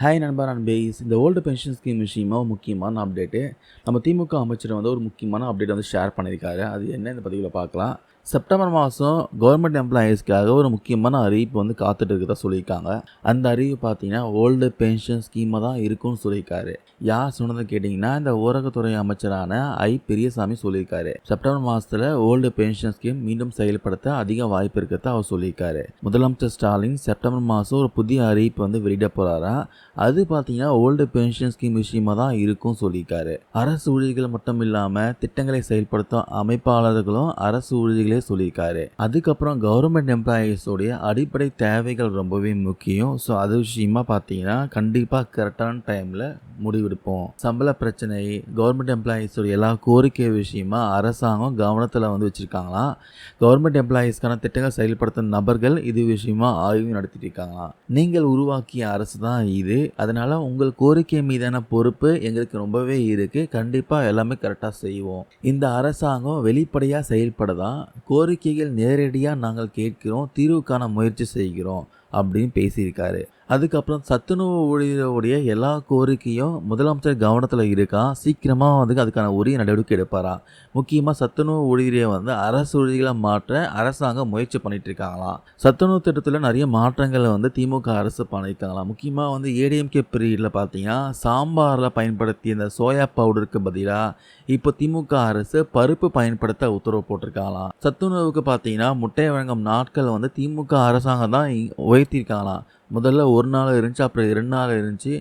Hi நண்பா base இந்த old pension scheme விஷயமா ஒரு முக்கியமான அப்டேட்டு நம்ம திமுக அமைச்சர் வந்து ஒரு முக்கியமான அப்டேட் வந்து ஷேர் பண்ணியிருக்காரு. அது என்ன இந்த பதிவில் பார்க்கலாம். செப்டம்பர் மாதம் கவர்மெண்ட் எம்ப்ளாயீஸ்க்காக ஒரு முக்கியமான அறிவிப்பு வந்து காத்துட்டு இருக்கதா சொல்லியிருக்காங்க. அந்த அறிவு பார்த்தீங்கன்னா ஓல்டு பென்ஷன் ஸ்கீமாக தான் இருக்கும்னு சொல்லியிருக்காரு. யார் சொன்னதை கேட்டிங்கன்னா இந்த ஊரகத்துறை அமைச்சரான ஐ. பெரியசாமி சொல்லியிருக்காரு. செப்டம்பர் மாதத்தில் ஓல்டு பென்ஷன் ஸ்கீம் மீண்டும் செயல்படுத்த அதிக வாய்ப்பு இருக்கிறத அவர் சொல்லியிருக்காரு. முதலமைச்சர் ஸ்டாலின் செப்டம்பர் மாதம் ஒரு புதிய அறிவிப்பு வந்து வெளியிட போகிறாரா அது பார்த்தீங்கன்னா ஓல்டு பென்ஷன் ஸ்கீம் விஷயமா தான் இருக்கும் சொல்லியிருக்காரு. அரசு ஊழியர்கள் மட்டும் இல்லாமல் திட்டங்களை செயல்படுத்தும் அமைப்பாளர்களும் அரசு ஊழியர்களே சொல்லியிருக்காரு. அதுக்கப்புறம் கவர்மெண்ட் எம்ப்ளாயீஸோடைய அடிப்படை தேவைகள் ரொம்பவே முக்கியம். ஸோ அது விஷயமா பார்த்தீங்கன்னா கண்டிப்பாக கரெக்டான டைமில் முடிவெடுப்போம். சம்பள பிரச்சனை கவர்மெண்ட் எம்ப்ளாயீஸோட எல்லா கோரிக்கை விஷயமா அரசாங்கம் கவனத்தில் வந்து வச்சுருக்காங்களாம் கவர்மெண்ட் எம்ப்ளாயீஸ்க்கான திட்டங்கள் செயல்படுத்தும் நபர்கள் இது விஷயமா ஆய்வு நடத்திட்டு இருக்காங்களாம் நீங்கள் உருவாக்கிய அரசு தான் இது. அதனால் உங்கள் கோரிக்கை மீதான பொறுப்பு எங்களுக்கு ரொம்பவே இருக்குது கண்டிப்பாக எல்லாமே கரெக்டாக செய்வோம். இந்த அரசாங்கம் வெளிப்படையாக செயல்பட தான் கோரிக்கைகள் நேரடியாக நாங்கள் கேட்கிறோம் தீர்வு காண முயற்சி செய்கிறோம் அப்படின்னு பேசியிருக்காரு. அதுக்கப்புறம் சத்துணவு ஊழியருடைய எல்லா கோரிக்கையும் முதலமைச்சர் கவனத்தில் இருக்கா? சீக்கிரமாக வந்து அதுக்கான உரிய நடவடிக்கை எடுப்பாரா? முக்கியமாக சத்துணவு ஊழியரை வந்து அரசு ஊழியர்களை மாற்ற அரசாங்கம் முயற்சி பண்ணிட்டு இருக்காங்களாம் சத்துணவு திட்டத்தில் நிறைய மாற்றங்களை வந்து திமுக அரசு பண்ணியிருக்காங்களாம் முக்கியமாக வந்து ஏடிஎம்கே பீரியடில் பார்த்தீங்கன்னா சாம்பாரில் பயன்படுத்திய இந்த சோயா பவுடருக்கு பதிலாக இப்போ திமுக அரசு பருப்பு பயன்படுத்த உத்தரவு போட்டிருக்காங்களாம் சத்துணவுக்கு பார்த்தீங்கன்னா முட்டை வழங்கும் நாட்கள் வந்து திமுக அரசாங்கம் தான் உயர்த்தியிருக்காங்களாம் முதல்ல ஒரு நாள் இருந்துச்சு அப்புறம் ரெண்டு நாள் இருந்துச்சு.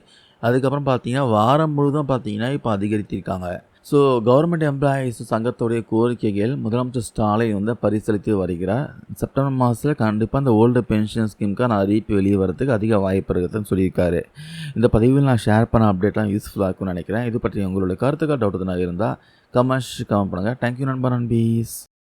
அதுக்கப்புறம் பார்த்தீங்கன்னா வாரம் முழுதும் பார்த்தீங்கன்னா இப்போ அதிகரித்திருக்காங்க. ஸோ கவர்மெண்ட் எம்ப்ளாயீஸ் சங்கத்துடைய கோரிக்கைகள் முதலமைச்சர் ஸ்டாலின் வந்து பரிசீலித்து வருகிறார். செப்டம்பர் மாதத்தில் கண்டிப்பாக இந்த ஓல்டு பென்ஷன் ஸ்கீமுக்கான அறிவிப்பு வெளியே வரதுக்கு அதிக வாய்ப்பு இருக்குதுன்னு சொல்லியிருக்காரு. இந்த பதிவில் நான் ஷேர் பண்ண அப்டேட்லாம் யூஸ்ஃபுல்லாக இருக்கும்னு நினைக்கிறேன். இது பற்றி உங்களுடைய கருத்துக்காக டவுட் இருந்தால் இருந்தால் கமெண்ட்ஸ் கமெண்ட் பண்ணுங்கள் தேங்க்யூ நண்பர் நண்பீஸ்